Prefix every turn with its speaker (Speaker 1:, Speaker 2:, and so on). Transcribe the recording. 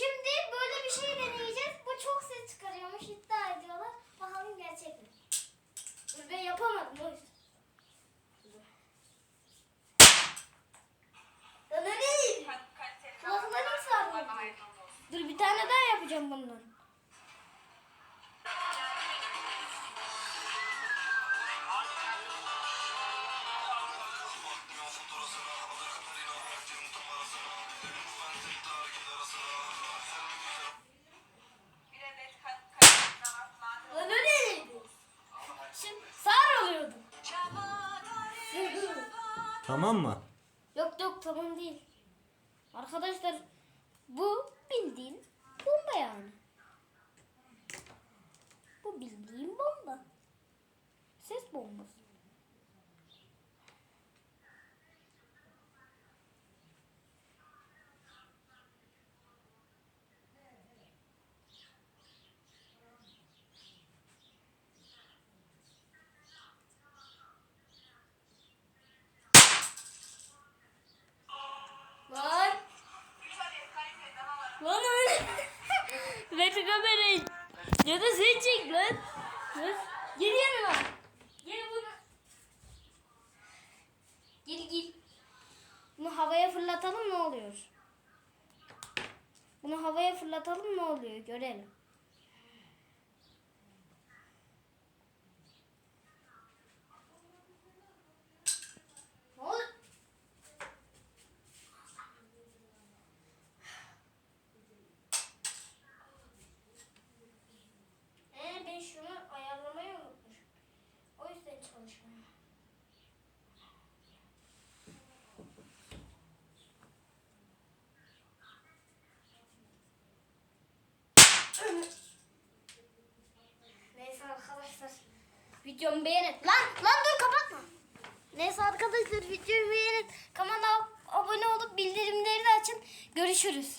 Speaker 1: Şimdi böyle bir şey deneyeceğiz. Bu çok ses çıkarıyormuş iddia ediyorlar. Bakalım gerçek mi? Ben yapamadım o yüzden. Değil? Kulaklarım sarıldı. Dur bir tane daha yapacağım bundan.
Speaker 2: Tamam mı?
Speaker 1: yok yok tamam değil. Arkadaşlar bu bildiğin bomba yani. Bu bildiğin bomba. Ses bombası. Lan. Lan öyle. Ver şu kamerayı. Ya da sen çek lan. Gel yanıma. Gel bunu. Gel gel. Bunu havaya fırlatalım ne oluyor? Bunu havaya fırlatalım ne oluyor görelim. Ne oldu? Ee, ben şunu ayarlamayı unutmuşum. O yüzden çalışmıyor. Neyse arkadaşlar. Videomu beğenin. Lan lan dur kapatma. Neyse arkadaşlar videomu beğenin. Kanala abone olup bildirimleri de açın. Görüşürüz.